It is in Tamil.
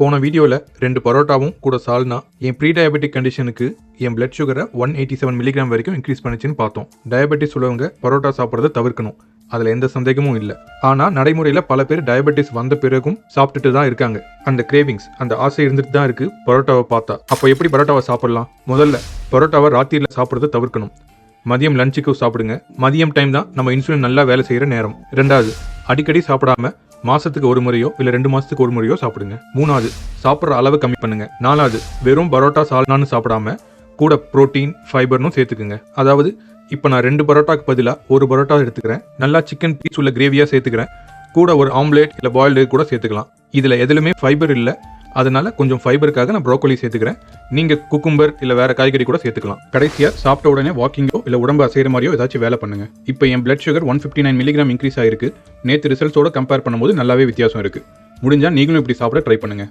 போன வீடியோவில் ரெண்டு பரோட்டாவும் கூட சால்னா என் ப்ரீ டயபெட்டிக் கண்டிஷனுக்கு என் பிளட் சுகரை ஒன் எயிட்டி செவன் மில்லிகிராம் வரைக்கும் இன்க்ரீஸ் பண்ணிச்சுன்னு பார்த்தோம். டயபெட்டிஸ் உள்ளவங்க பரோட்டா சாப்பிட்றத தவிர்க்கணும். அதில் எந்த சந்தேகமும் இல்லை. ஆனால் நடைமுறையில் பல பேர் டயபெட்டிஸ் வந்த பிறகும் சாப்பிட்டுட்டு தான் இருக்காங்க. அந்த கிரேவிங்ஸ் அந்த ஆசை இருந்துட்டு தான் இருக்குது பரோட்டாவை பார்த்தா. அப்போ எப்படி பரோட்டாவை சாப்பிடலாம்? முதல்ல பரோட்டாவை ராத்திரியில் சாப்பிட்றத தவிர்க்கணும். மதியம் லஞ்சுக்கு சாப்பிடுங்க. மதியம் டைம் தான் நம்ம இன்சுலின் நல்லா வேலை செய்கிற நேரம். ரெண்டாவது அடிக்கடி சாப்பிடாம மாசத்துக்கு ஒரு முறையோ இல்ல ரெண்டு மாசத்துக்கு ஒரு முறையோ சாப்பிடுங்க. மூணாவது சாப்பிட்ற அளவு கம்மி பண்ணுங்க. நாலாவது வெறும் பரோட்டா சால்னான்னு சாப்பிடாம கூட புரோட்டீன் ஃபைபர்னும் சேர்த்துக்குங்க. அதாவது இப்போ நான் ரெண்டு பரோட்டாக்கு பதிலாக ஒரு பரோட்டா எடுத்துக்கிறேன். நல்லா சிக்கன் பீஸ் உள்ள கிரேவியாக சேர்த்துக்கிறேன். கூட ஒரு ஆம்லேட் இல்லை பாயில்டு கூட சேர்த்துக்கலாம். இதில் எதுலுமே ஃபைபர் இல்லை. அதனால கொஞ்சம் ஃபைபருக்காக நான் ப்ரோக்கோலி சேர்த்துக்கிறேன். நீங்கள் குக்கும்பர் இல்லை வேற காய்கறி கூட சேர்த்துக்கலாம். கடைசியாக சாப்பிட்ட உடனே வாக்கிங்கோ இல்லை உடம்பு அசைகிற மாதிரியோ ஏதாச்சும் வேலை பண்ணுங்க. இப்போ என் blood sugar one fifty nine milligram increase ஆயிருக்கு நேற்று ரிசல்ட்ஸோட கம்பேர் பண்ணும்போது நல்லாவே வித்தியாசம் இருக்கு. முடிஞ்சா நீங்களும் இப்படி சாப்பிட ட்ரை பண்ணுங்க.